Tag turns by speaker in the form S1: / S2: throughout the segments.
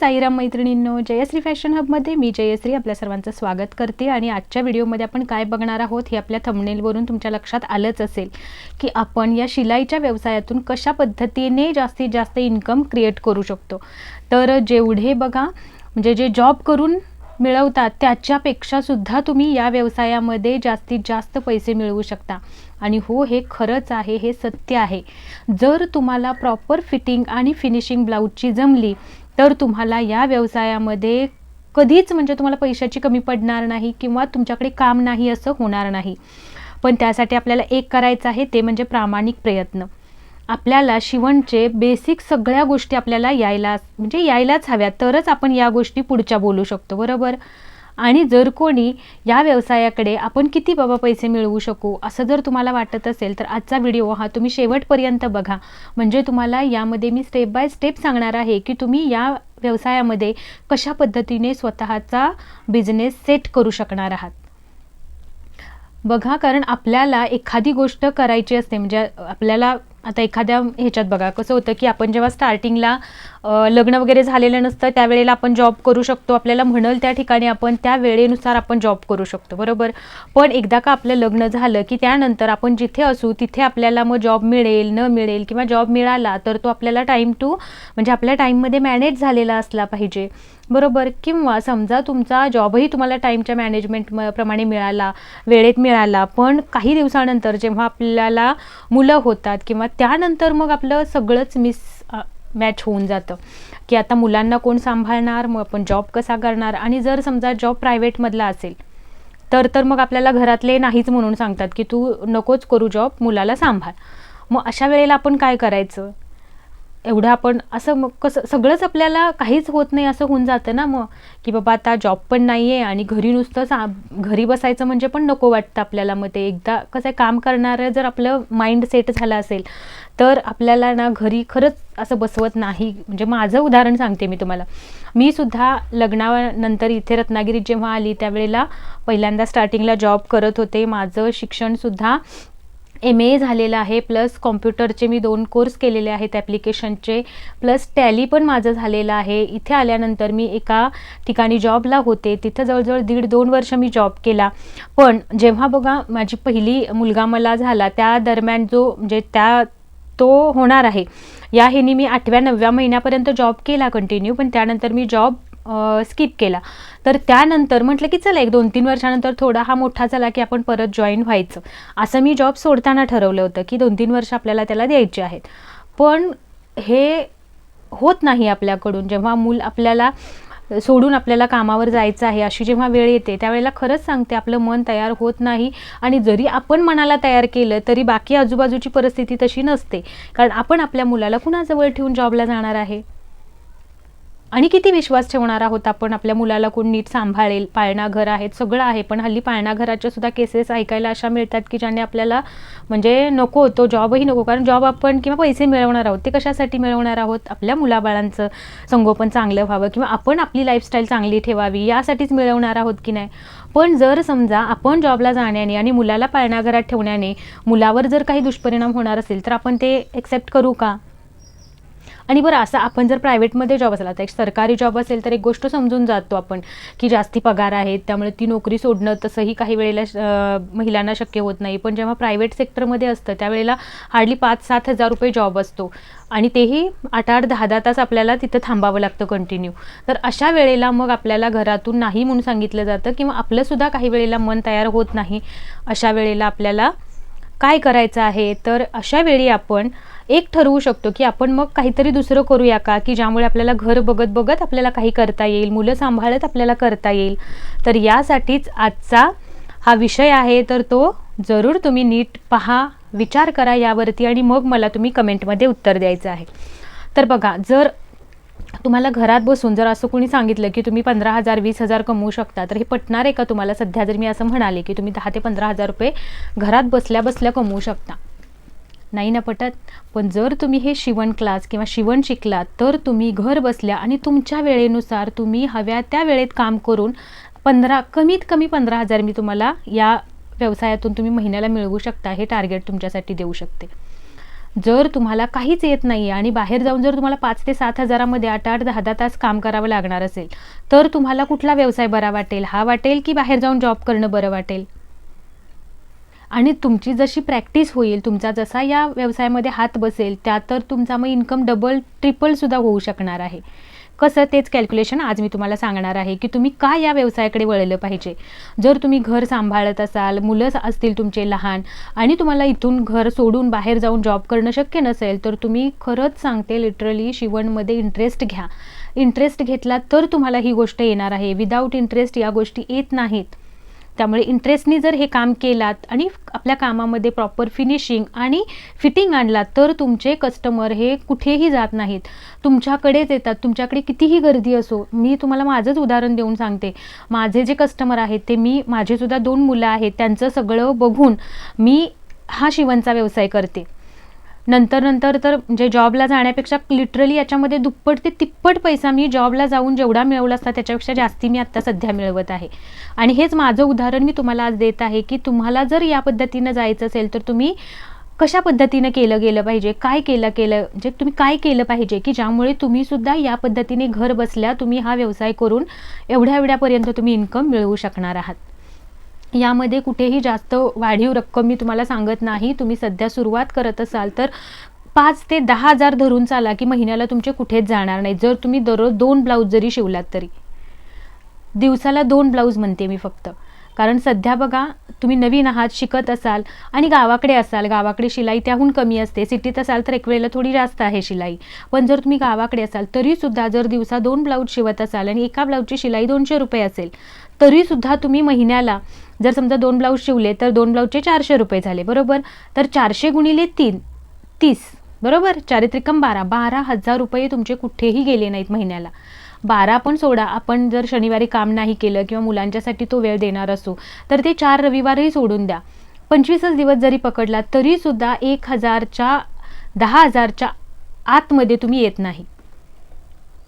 S1: साईराम मैत्रिणींनो जयश्री फॅशन हबमध्ये मी जयश्री आपल्या सर्वांचं स्वागत करते आणि आजच्या व्हिडिओमध्ये आपण काय बघणार आहोत हे आपल्या थंबनेलवरून तुमच्या लक्षात आलंच असेल की आपण या शिलाईच्या व्यवसायातून कशा पद्धतीने जास्तीत जास्त इन्कम क्रिएट करू शकतो. तर जेवढे बघा म्हणजे जे जॉब करून मिळवतात त्याच्यापेक्षा सुद्धा तुम्ही या व्यवसायामध्ये जास्तीत जास्त पैसे मिळवू शकता. आणि हो हे खरंच आहे हे सत्य आहे. जर तुम्हाला प्रॉपर फिटिंग आणि फिनिशिंग ब्लाऊजची जमली तर तुम्हाला या व्यवसायामध्ये कधीच म्हणजे तुम्हाला पैशाची कमी पडणार नाही किंवा तुमच्याकडे काम नाही असं होणार नाही. पण त्यासाठी आपल्याला एक करायचं आहे ते म्हणजे प्रामाणिक प्रयत्न. आपल्याला शिवणचे बेसिक सगळ्या गोष्टी आपल्याला यायला म्हणजे यायलाच हव्या. तरच आपण या गोष्टी पुढच्या बोलू शकतो बरोबर? आणि जर कोणी या व्यवसायाकडे आपण किती बाबा पैसे मिळवू शकू असं जर तुम्हाला वाटत असेल तर आजचा व्हिडिओ हा तुम्ही शेवटपर्यंत बघा. म्हणजे तुम्हाला यामध्ये मी स्टेप बाय स्टेप सांगणार आहे की तुम्ही या व्यवसायामध्ये कशा पद्धतीने स्वतःचा बिझनेस सेट करू शकणार आहात. बघा कारण आपल्याला एखादी गोष्ट करायची असते म्हणजे आपल्याला आता एखाद्या ह्याच्यात बघा कसं होतं की आपण जेव्हा स्टार्टिंगला लग्न वगैरे झालेलं नसतं त्यावेळेला आपण जॉब करू शकतो. आपल्याला म्हणल त्या ठिकाणी आपण त्या वेळेनुसार आपण जॉब करू शकतो. बरोबर? पण एकदा का आपलं लग्न झालं की त्यानंतर आपण जिथे असू तिथे आपल्याला मग जॉब मिळेल न मिळेल किंवा जॉब मिळाला तर तो आपल्याला टाईम टू म्हणजे आपल्या टाईममध्ये मॅनेज झालेला असला पाहिजे. बरोबर? किंवा समजा तुमचा जॉबही तुम्हाला टाईमच्या मॅनेजमेंट प्रमाणे मिळाला वेळेत मिळाला पण काही दिवसानंतर जेव्हा आपल्याला मुलं होतात किंवा त्यानंतर मग आपलं सगळंच मिस मॅच होऊन जातं. की आता मुलांना कोण सांभाळणार? मग आपण जॉब कसा करणार? आणि जर समजा जॉब प्रायव्हेटमधला असेल तर तर मग आपल्याला घरातले नाहीच म्हणून सांगतात की तू नकोच करू जॉब मुलाला सांभाळ. मग अशा वेळेला आपण काय करायचं? एवढं आपण असं मग कसं सगळंच आपल्याला काहीच होत नाही असं होऊन जातं ना मग. की बाबा आता जॉब पण नाही आहे आणि घरी नुसतं सा घरी बसायचं म्हणजे पण नको वाटतं आपल्याला. मग ते एकदा कसं आहे काम करणारं जर आपलं माइंड सेट झालं असेल तर आपल्याला ना घरी खरंच असं बसवत नाही. म्हणजे माझं उदाहरण सांगते मी तुम्हाला. मी सुद्धा लग्नानंतर इथे रत्नागिरीत जेव्हा आली त्यावेळेला पहिल्यांदा स्टार्टिंगला जॉब करत होते. माझं शिक्षणसुद्धा एम ए झालेलं आहे प्लस कॉम्प्युटरचे मी दोन कोर्स केलेले आहेत ॲप्लिकेशनचे प्लस टॅली पण माझं झालेलं आहे. इथे आल्यानंतर मी एका ठिकाणी जॉबला होते. तिथं जवळजवळ दीड दोन वर्ष मी जॉब केला. पण जेव्हा बघा माझी पहिली मुलगा मला झाला त्या दरम्यान जो म्हणजे त्या तो होणार आहे. या हेनी मी आठव्या नवव्या महिन्यापर्यंत जॉब केला कंटिन्यू पण त्यानंतर मी जॉब स्किप केला. तर त्यानंतर म्हटलं की चला एक दोन तीन वर्षानंतर थोडा हा मोठा झाला की आपण परत जॉईन व्हायचं. असं मी जॉब सोडताना ठरवलं होतं की दोन तीन वर्ष आपल्याला त्याला द्यायचे आहेत. पण हे होत नाही आपल्याकडून. जेव्हा मूल आपल्याला सोडून आपल्याला कामावर जायचं आहे अशी जेव्हा वेळ येते त्यावेळेला खरंच सांगते आपलं मन तयार होत नाही आणि जरी आपण मनाला तयार केलं तरी बाकी आजूबाजूची परिस्थिती तशी नसते. कारण आपण आपल्या मुलाला कुणाजवळ ठेवून जॉबला जाणार आहे? आणि किती विश्वास ठेवणार आहोत आपण? आपल्या मुलाला कोण नीट सांभाळेल? पाळणा घर आहेत सगळं आहे. पण हल्ली पाळणा घराच्या सुद्धा केसेस ऐकायला अशा मिळतात की ज्याने आपल्याला म्हणजे नको तो जॉबही नको. कारण जॉब आपण किंवा पैसे मिळवणार आहोत ते कशासाठी मिळवणार आहोत? आपल्या मुलाबाळांचं संगोपन चांगलं व्हावं किंवा आपण आपली लाईफस्टाईल चांगली ठेवावी यासाठीच मिळवणार आहोत की नाही? पण जर समजा आपण जॉबला जाण्याने आणि मुलाला पाळणाघरात ठेवण्याने मुलावर जर काही दुष्परिणाम होणार असेल तर आपण ते एक्सेप्ट करू का? आणि बरं असं आपण जर प्रायव्हेटमध्ये जॉब असला तर एक सरकारी जॉब असेल तर एक गोष्ट समजून जातो आपण की जास्ती पगार आहेत त्यामुळे ती नोकरी सोडणं तसंही काही वेळेला महिलांना शक्य होत नाही. पण जेव्हा प्रायव्हेट सेक्टरमध्ये असतं त्यावेळेला हार्डली पाच सात हजार रुपये जॉब असतो. आणि तेही आठ आठ दहा दहा तास आपल्याला तिथं थांबावं लागतं कंटिन्यू तर अशा वेळेला मग आपल्याला घरातून नाही म्हणून सांगितलं जातं किंवा आपलंसुद्धा काही वेळेला मन तयार होत नाही. अशा वेळेला आपल्याला काय करायचं आहे? तर अशा वेळी आपण एक ठरवू शकतो की आपण मग काहीतरी दुसरं करूया का? की ज्यामुळे आपल्याला घर बघत बघत आपल्याला काही करता येईल मुलं सांभाळत आपल्याला करता येईल. तर यासाठीच आजचा हा विषय आहे. तर तो जरूर तुम्ही नीट पहा विचार करा यावरती आणि मग मला तुम्ही कमेंटमध्ये उत्तर द्यायचं आहे. तर बघा जर तुम्हाला घरात बसून जर असं कोणी सांगितलं की तुम्ही पंधरा हजार वीस हजार कमवू शकता तर हे पटणार आहे का तुम्हाला? सध्या जर मी असं म्हणाले की तुम्ही दहा ते पंधरा हजार रुपये घरात बसल्या बसल्या कमवू शकता. नाही ना पटत? पण जर तुम्ही हे शिवण क्लास किंवा शिवण शिकलात तर तुम्ही घर बसल्या आणि तुमच्या वेळेनुसार तुम्ही हव्या त्या वेळेत काम करून पंधरा कमीत कमी पंधरा हजार मी तुम्हाला या व्यवसायातून तुम्ही महिन्याला मिळवू शकता हे टार्गेट तुमच्यासाठी देऊ शकते. जर तुम्हाला काहीच येत नाही आणि बाहेर जाऊन जर तुम्हाला पाच ते सात हजारामध्ये आठ आठ दहा दहा तास काम करावं लागणार असेल तर तुम्हाला कुठला व्यवसाय बरा वाटेल? हा वाटेल की बाहेर जाऊन जॉब करणं बरं वाटेल? आणि तुमची जशी प्रॅक्टिस होईल तुमचा जसा या व्यवसायामध्ये हात बसेल त्या तर तुमचा मग इन्कम डबल ट्रिपलसुद्धा होऊ शकणार आहे. कसं तेच कॅल्क्युलेशन आज मी तुम्हाला सांगणार आहे की तुम्ही का या व्यवसायाकडे वळलं पाहिजे. जर तुम्ही घर सांभाळत असाल मुलं असतील तुमचे लहान आणि तुम्हाला इथून घर सोडून बाहेर जाऊन जॉब करणं शक्य नसेल तर तुम्ही खरंच सांगते लिटरली शिवणमध्ये इंटरेस्ट घ्या. इंटरेस्ट घेतला तर तुम्हाला ही गोष्ट येणार आहे. विदाऊट इंटरेस्ट या गोष्टी येत नाहीत. त्यामुळे इंटरेस्टनी जर हे काम केलात आणि आपल्या कामामध्ये प्रॉपर फिनिशिंग आणि फिटिंग आणलात तर तुमचे कस्टमर हे कुठेही जात नाहीत. तुमच्याकडेच येतात. तुमच्याकडे कितीही गर्दी असो मी तुम्हाला माझंच उदाहरण देऊन सांगते. माझे जे कस्टमर आहेत ते मी माझेसुद्धा दोन मुलं आहेत त्यांचं सगळं बघून मी हा शिवणचा व्यवसाय करते. नंतर नंतर तर म्हणजे जॉबला जाण्यापेक्षा लिटरली याच्यामध्ये दुप्पट ते तिप्पट पैसा मी जॉबला जाऊन जेवढा मिळवला असता त्याच्यापेक्षा जास्ती मी आत्ता सध्या मिळवत आहे. आणि हेच माझं उदाहरण मी तुम्हाला आज देत आहे की तुम्हाला जर या पद्धतीनं जायचं असेल तर तुम्ही कशा पद्धतीनं केलं गेलं पाहिजे? काय केलं केलं? म्हणजे तुम्ही काय केलं पाहिजे की ज्यामुळे तुम्ही सुद्धा या पद्धतीने घर बसल्या तुम्ही हा व्यवसाय करून एवढ्या एवढ्यापर्यंत तुम्ही इन्कम मिळवू शकणार आहात? यामध्ये कुठेही जास्त वाढीव रक्कम मी तुम्हाला सांगत नाही. तुम्ही सध्या सुरुवात करत असाल तर पाच ते दहा हजार धरून चाला की महिन्याला तुमचे कुठेच जाणार नाही. जर तुम्ही दररोज दोन ब्लाऊज जरी शिवलात तरी. दिवसाला दोन ब्लाऊज म्हणते मी फक्त. कारण सध्या बघा तुम्ही नवीन आहात शिकत असाल आणि गावाकडे असाल. गावाकडे शिलाई त्याहून कमी असते. सिटीत असाल तर एक वेळेला थोडी जास्त आहे शिलाई. पण जर तुम्ही गावाकडे असाल तरीसुद्धा जर दिवसा दोन ब्लाऊज शिवत असाल आणि एका ब्लाऊजची शिलाई दोनशे रुपये असेल तरीसुद्धा तुम्ही महिन्याला जर समजा दोन ब्लाऊज शिवले तर दोन ब्लाऊजचे चारशे रुपये झाले बरोबर? तर चारशे गुणिले तीन तीस बरोबर? चारित्रिकम बारा बारा हजार रुपये तुमचे कुठेही गेले नाहीत महिन्याला. बारा पण सोडा आपण जर शनिवारी काम नाही केलं किंवा मुलांच्यासाठी तो वेळ देणार असो तर ते चार रविवारही सोडून द्या. पंचवीसच दिवस जरी पकडला तरीसुद्धा एक हजारच्या दहा हजारच्या आतमध्ये तुम्ही येत नाही.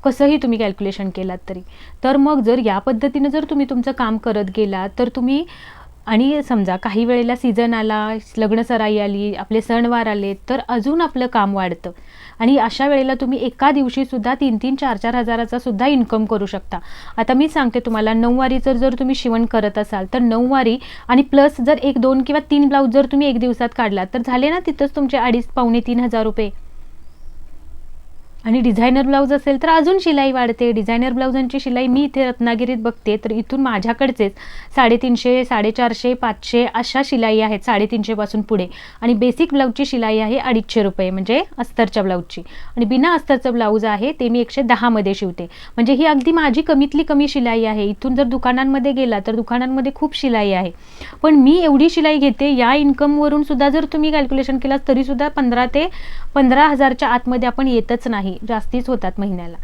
S1: कसंही तुम्ही कॅल्क्युलेशन केलात तरी. तर मग जर या पद्धतीनं जर तुम्ही तुमचं काम करत गेलात तर तुम्ही आणि समजा काही वेळेला सीझन आला लग्न सराई आली आपले सणवार आले तर अजून आपलं काम वाढतं. आणि अशा वेळेला तुम्ही एका दिवशीसुद्धा तीन तीन चार चार हजाराचा सुद्धा इन्कम करू शकता. आता मी सांगते तुम्हाला नऊवारीचं जर तुम्ही शिवण करत असाल तर नऊवारी आणि प्लस जर एक दोन किंवा तीन ब्लाऊज जर तुम्ही एक दिवसात काढलात तर झाले ना तिथंच तुमचे अडीच पावणे तीन हजार रुपये. आणि डिझायनर ब्लाऊज असेल तर अजून शिलाई वाढते. डिझायनर ब्लाऊजांची शिलाई मी इथे रत्नागिरीत बघते. तर इथून माझ्याकडचेच साडेतीनशे साडेचारशे पाचशे अशा शिलाई आहेत साडेतीनशेपासून पुढे. आणि बेसिक ब्लाऊजची शिलाई आहे अडीचशे रुपये म्हणजे अस्तरच्या ब्लाऊजची. आणि बिना अस्तरचं ब्लाऊज आहे ते मी एकशे दहामध्ये शिवते. म्हणजे ही अगदी माझी कमीतली कमी शिलाई आहे. इथून जर दुकानांमध्ये गेला तर दुकानांमध्ये खूप शिलाई आहे. पण मी एवढी शिलाई घेते या इन्कमवरून सुद्धा जर तुम्ही कॅल्क्युलेशन केलात तरीसुद्धा पंधरा ते पंधरा हजारच्या आतमध्ये आपण येतच नाही. नाही जास्तीच होतात महिन्याला.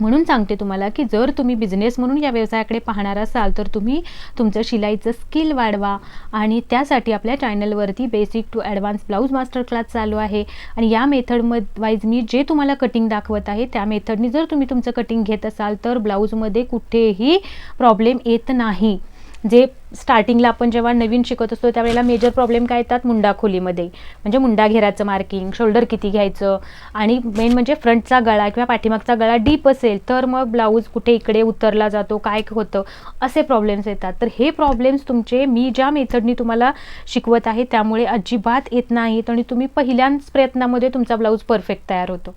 S1: म्हणून सांगते तुम्हाला की जर तुम्ही बिझनेस म्हणून या व्यवसायाकडे पाहणार असाल तर तुम्ही तुमचं शिलाईचं स्किल वाढवा आणि त्यासाठी आपल्या चॅनलवरती basic to advance blouse master class चालू आहे. आणि या मेथडमध वाईज मी जे तुम्हाला कटिंग दाखवत आहे त्या मेथडनी जर तुम्ही तुमचं कटिंग घेत असाल तर ब्लाऊजमध्ये कुठेही प्रॉब्लेम येत नाही. जे स्टार्टिंगला आपण जेव्हा नवीन शिकत असतो त्यावेळेला मेजर प्रॉब्लेम काय येतात? मुंडा खोलीमध्ये म्हणजे मुंडा घेराचं मार्किंग शोल्डर किती घ्यायचं? आणि मेन म्हणजे फ्रंटचा गळा किंवा पाठीमागचा गळा डीप असेल तर मग ब्लाऊज कुठे इकडे उतरला जातो काय होतं? असे प्रॉब्लेम्स येतात. तर हे प्रॉब्लेम्स तुमचे मी ज्या मेथडनी तुम्हाला शिकवत आहे त्यामुळे अजिबात येत नाहीत आणि तुम्ही पहिल्याच प्रयत्नामध्ये तुमचा ब्लाऊज परफेक्ट तयार होतो.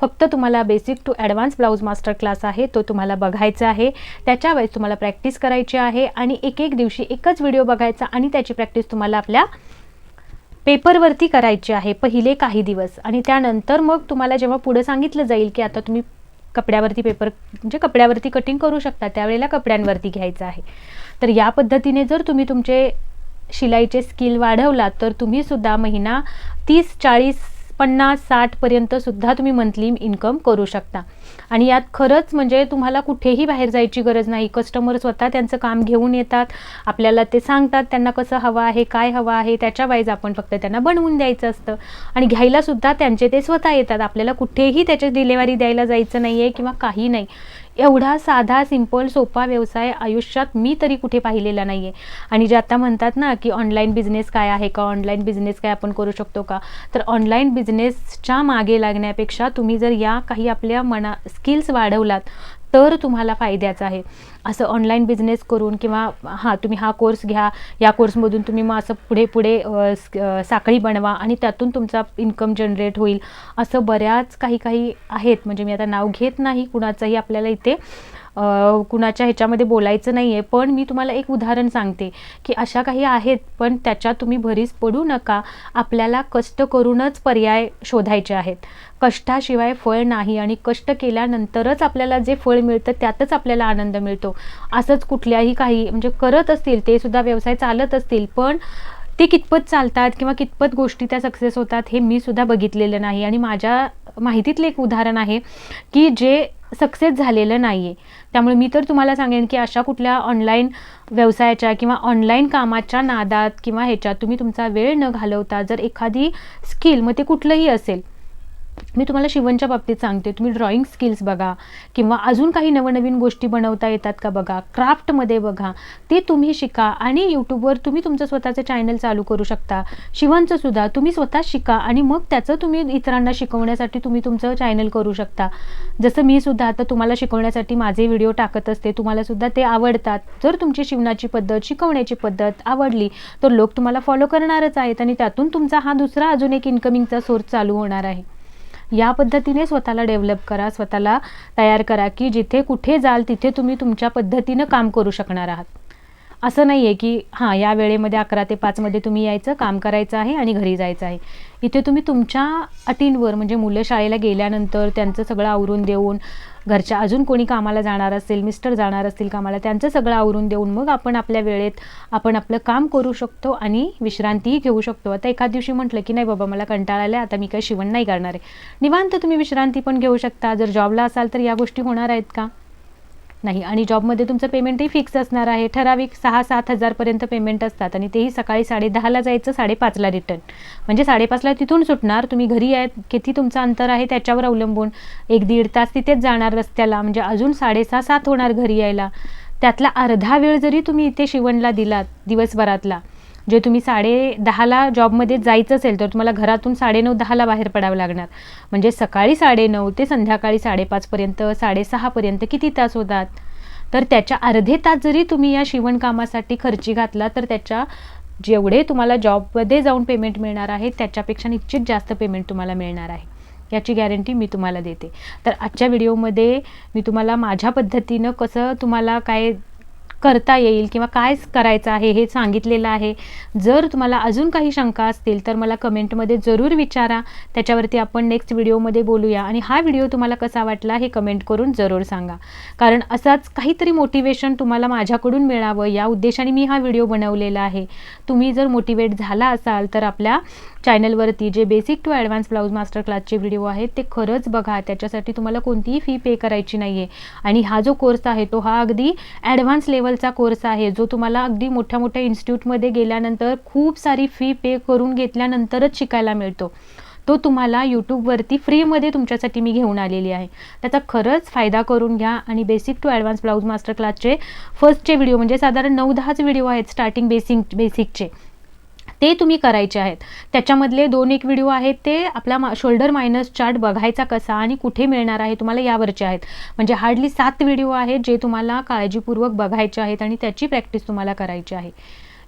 S1: फक्त तुम्हाला basic to advance blouse master class आहे तो तुम्हाला बघायचा आहे. त्याच्या वेळेस तुम्हाला प्रॅक्टिस करायची आहे आणि एक एक दिवशी एकच व्हिडिओ बघायचा आणि त्याची प्रॅक्टिस तुम्हाला आपल्या पेपरवरती करायची आहे पहिले काही दिवस. आणि त्यानंतर मग तुम्हाला जेव्हा पुढं सांगितलं जाईल की आता तुम्ही कपड्यावरती पेपर म्हणजे कपड्यावरती कटिंग करू शकता त्यावेळेला कपड्यांवरती घ्यायचं आहे. तर या पद्धतीने जर तुम्ही तुमचे शिलाईचे स्किल वाढवलात तर तुम्हीसुद्धा महिना तीस चाळीस पन्नास साठपर्यंत सुद्धा तुम्ही मंथली इन्कम करू शकता. आणि यात खरंच म्हणजे तुम्हाला कुठेही बाहेर जायची गरज नाही. कस्टमर स्वतः त्यांचं काम घेऊन येतात. आपल्याला ते सांगतात त्यांना कसं हवं आहे काय हवं आहे. त्याच्या वाईज आपण फक्त त्यांना बनवून द्यायचं असतं. आणि घ्यायलासुद्धा त्यांचे ते स्वतः येतात. आपल्याला कुठेही त्याची डिलेवरी द्यायला जायचं नाही आहे किंवा काही नाही. एवढा साधा सिंपल सोपा व्यवसाय आयुष्यात मी तरी कुठे पाहिलेला नाही आहे आणि जे आता म्हणतात ना की ऑनलाईन बिझनेस काय आहे का? ऑनलाईन बिझनेस काय आपण करू शकतो का? तर ऑनलाईन बिझनेसच्या मागे लागण्यापेक्षा तुम्ही जर या काही आपल्या मना स्किल्स वाढवलात तर तुम्हाला फायद्याचं आहे. असं ऑनलाईन बिझनेस करून किंवा हां तुम्ही हा कोर्स घ्या या कोर्समधून तुम्ही मग असं पुढे पुढे साखळी बनवा आणि त्यातून तुमचा इन्कम जनरेट होईल. असं बऱ्याच काही काही आहेत. म्हणजे मी आता नाव घेत नाही कुणाचंही आपल्याला इथे. कुणाच्या ह्याच्यामध्ये बोलायचं नाही आहे पण मी तुम्हाला एक उदाहरण सांगते की अशा काही आहेत पण त्याच्यात तुम्ही भरीस पडू नका. आपल्याला कष्ट करूनच पर्याय शोधायचे आहेत. कष्टाशिवाय फळ नाही आणि कष्ट केल्यानंतरच आपल्याला जे फळ मिळतं त्यातच आपल्याला आनंद मिळतो. असंच कुठल्याही काही म्हणजे करत असतील ते सुद्धा व्यवसाय चालत असतील पण ते कितपत चालतात किंवा कितपत गोष्टी त्या सक्सेस होतात हे मी सुद्धा बघितलेलं नाही. आणि माझ्या माहितीतलं एक उदाहरण आहे की जे सक्सेस झालेलं नाही आहे त्यामुळे मी तर तुम्हाला सांगेन की अशा कुठल्या ऑनलाईन व्यवसायाच्या किंवा ऑनलाईन कामाच्या नादात किंवा ह्याच्यात तुम्ही तुमचा वेळ न घालवता जर एखादी स्किल मग ते कुठलंही असेल मी तुम्हाला शिवणच्या बाबतीत सांगते तुम्ही ड्रॉइंग स्किल्स बघा किंवा अजून काही नवनवीन गोष्टी बनवता येतात का बघा क्राफ्टमध्ये बघा ते तुम्ही शिका आणि यूट्यूबवर तुम्ही तुमचं स्वतःचं चॅनल चालू करू शकता. शिवणचं सुद्धा तुम्ही स्वतः शिका आणि मग त्याचं तुम्ही इतरांना शिकवण्यासाठी तुम्ही तुमचं चॅनल करू शकता. जसं मी सुद्धा आता तुम्हाला शिकवण्यासाठी माझे व्हिडिओ टाकत असते तुम्हाला सुद्धा ते आवडतात. जर तुमची शिवणाची पद्धत शिकवण्याची पद्धत आवडली तर लोक तुम्हाला फॉलो करणारच आहेत आणि त्यातून तुमचा हा दुसरा अजून एक इन्कमिंगचा सोर्स चालू होणार आहे. या पद्धतीने स्वतःला डेव्हलप करा स्वतःला तयार करा की जिथे कुठे जाल तिथे तुम्ही तुमच्या पद्धतीनं काम करू शकणार आहात. असं नाही आहे की हां या वेळेमध्ये अकरा ते पाचमध्ये तुम्ही यायचं काम करायचं आहे आणि घरी जायचं आहे. इथे तुम्ही तुमच्या अटींवर म्हणजे मुलं शाळेला गेल्यानंतर त्यांचं सगळं आवरून देऊन घरच्या अजून कोणी कामाला जाणार असेल मिस्टर जाणार असतील कामाला त्यांचं सगळं आवरून देऊन मग आपण आपल्या वेळेत आपण आपलं काम करू शकतो आणि विश्रांतीही घेऊ शकतो. आता एखाद दिवशी म्हटलं की नाही बाबा मला कंटाळा आला आता मी काही शिवण नाही करणार आहे. निवांत तुम्ही विश्रांती पण घेऊ शकता. जर जॉबला असाल तर या गोष्टी होणार आहेत का? नाही. आणि जॉबमध्ये तुमचं पेमेंटही फिक्स असणार आहे. ठराविक सहा सात हजारपर्यंत पेमेंट असतात आणि तेही सकाळी साडेदहाला जायचं साडेपाचला रिटर्न म्हणजे साडेपाचला तिथून सुटणार. तुम्ही घरी आहेत किती तुमचं अंतर आहे त्याच्यावर अवलंबून. एक दीड तास तिथेच जाणार रस्त्याला. म्हणजे अजून साडेसहा सात होणार घरी यायला. त्यातला अर्धा वेळ जरी तुम्ही इथे शिवणला दिलात दिवसभरातला जे तुम्ही साडे दहाला जॉबमध्ये जायचं असेल तर तुम्हाला घरातून साडेनऊ दहाला बाहेर पडावं लागणार. म्हणजे सकाळी साडेनऊ ते संध्याकाळी साडेपाचपर्यंत साडेसहापर्यंत किती तास होतात? तर त्याच्या अर्धे तास जरी तुम्ही या शिवणकामासाठी खर्ची घातला तर त्याच्या जेवढे तुम्हाला जॉबमध्ये जाऊन पेमेंट मिळणार आहे त्याच्यापेक्षा निश्चित जास्त पेमेंट तुम्हाला मिळणार आहे. याची गॅरंटी मी तुम्हाला देते. तर आजच्या व्हिडिओमध्ये मी तुम्हाला माझ्या पद्धतीनं कसं तुम्हाला काय करता येईल किंवा काय करायचं आहे हे सांगितलेलं आहे. जर तुम्हाला अजून काही शंका असतील तर मला कमेंटमध्ये जरूर विचारा. त्याच्यावरती आपण नेक्स्ट व्हिडिओमध्ये बोलूया. आणि हा व्हिडिओ तुम्हाला कसा वाटला हे कमेंट करून जरूर सांगा. कारण असाच काहीतरी मोटिवेशन तुम्हाला माझ्याकडून मिळावं या उद्देशाने मी हा व्हिडिओ बनवलेला आहे. तुम्ही जर मोटिवेट झाला असाल तर आपल्या चॅनलवरती जे basic to advance blouse master क्लासचे व्हिडिओ आहेत ते खरंच बघा. त्याच्यासाठी तुम्हाला कोणतीही फी पे करायची नाही आहे आणि हा जो कोर्स आहे तो हा अगदी ॲडव्हान्स लेवल लेवलचा कोर्स आहे जो तुम्हाला अगदी मोठ्या मोठ्या इन्स्टिट्यूटमध्ये गेल्यानंतर खूप सारी फी पे करून घेतल्यानंतरच शिकायला मिळतो. तो तुम्हाला यूट्यूबवरती फ्रीमध्ये तुमच्यासाठी मी घेऊन आलेली आहे. त्याचा खरंच फायदा करून घ्या आणि basic to advance blouse master क्लासचे फर्स्टचे व्हिडिओ म्हणजे साधारण नऊ दहाच व्हिडिओ आहेत स्टार्टिंग बेसिक बेसिकचे ते तुम्ही करायचे आहेत. त्याच्यामधले दोन एक व्हिडिओ आहेत ते आपला मा शोल्डर मायनस चार्ट बघायचा कसा आणि कुठे मिळणार आहे तुम्हाला यावरचे आहेत. म्हणजे हार्डली सात व्हिडिओ आहेत जे तुम्हाला काळजीपूर्वक बघायचे आहेत आणि त्याची प्रॅक्टिस तुम्हाला करायची आहे.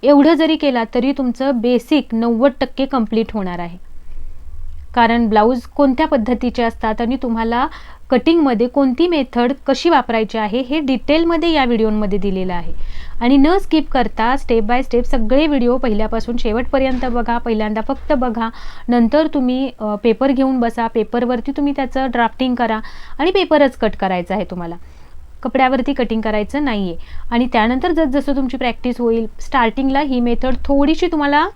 S1: एवढं जरी केला तरी तुमचं बेसिक नव्वद टक्के कंप्लीट होणार आहे. कारण ब्लाऊज कोणत्या पद्धतीचे असतात आणि तुम्हाला कटिंगमध्ये कोणती मेथड कशी वापरायची आहे हे डिटेलमध्ये या व्हिडिओमध्ये दिलेलं आहे. आणि न स्किप करता स्टेप बाय स्टेप सगळे व्हिडिओ पहिल्यापासून शेवटपर्यंत बघा पहिल्यांदा फक्त बघा. नंतर तुम्ही पेपर घेऊन बसा. पेपरवरती तुम्ही त्याचं ड्राफ्टिंग करा आणि पेपरच कट करायचा आहे तुम्हाला. कपड्यावरती कटिंग करायचं नाही आहे आणि त्यानंतर जसजसं तुमची प्रॅक्टिस होईल स्टार्टिंगला ही मेथड थोडीशी तुम्हाला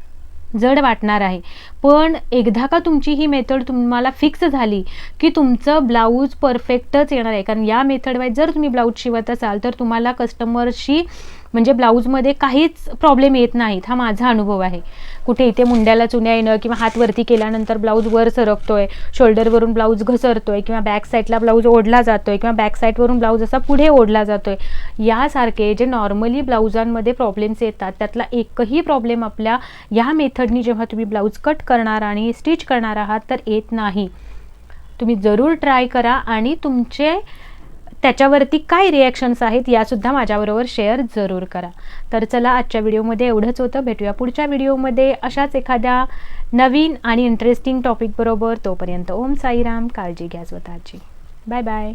S1: जड वाटणार आहे. पण एकदा का तुमची ही मेथड तुम्हाला फिक्स झाली की तुमचं ब्लाऊज परफेक्टच येणार आहे. कारण या मेथड वाईज जर तुम्ही ब्लाऊज शिवत असाल तर तुम्हाला कस्टमरशी म्हणजे ब्लाऊजमध्ये काहीच प्रॉब्लेम येत नाहीत हा माझा अनुभव आहे. कुठे इथे मुंड्याला चुन्या येणं किंवा हात वरती केल्यानंतर ब्लाऊज वर सरकतो आहे शोल्डरवरून ब्लाऊज घसरतोय किंवा बॅक साईडला ब्लाऊज ओढला जातो आहे किंवा बॅक साईडवरून ब्लाऊज असा पुढे ओढला जातो आहे यासारखे जे नॉर्मली ब्लाऊजांमध्ये प्रॉब्लेम्स येतात त्यातला एकही प्रॉब्लेम आपल्या या मेथडनी जेव्हा तुम्ही ब्लाऊज कट करणार आणि स्टिच करणार आहात तर येत नाही. तुम्ही जरूर ट्राय करा आणि तुमचे त्याच्यावरती काय रिॲक्शन्स आहेत यासुद्धा माझ्याबरोबर शेअर जरूर करा. तर चला आजच्या व्हिडिओमध्ये एवढंच होतं. भेटूया पुढच्या व्हिडिओमध्ये अशाच एखाद्या नवीन आणि इंटरेस्टिंग टॉपिकबरोबर तोपर्यंत ओम साईराम. काळजी घ्या स्वतःची. Bye bye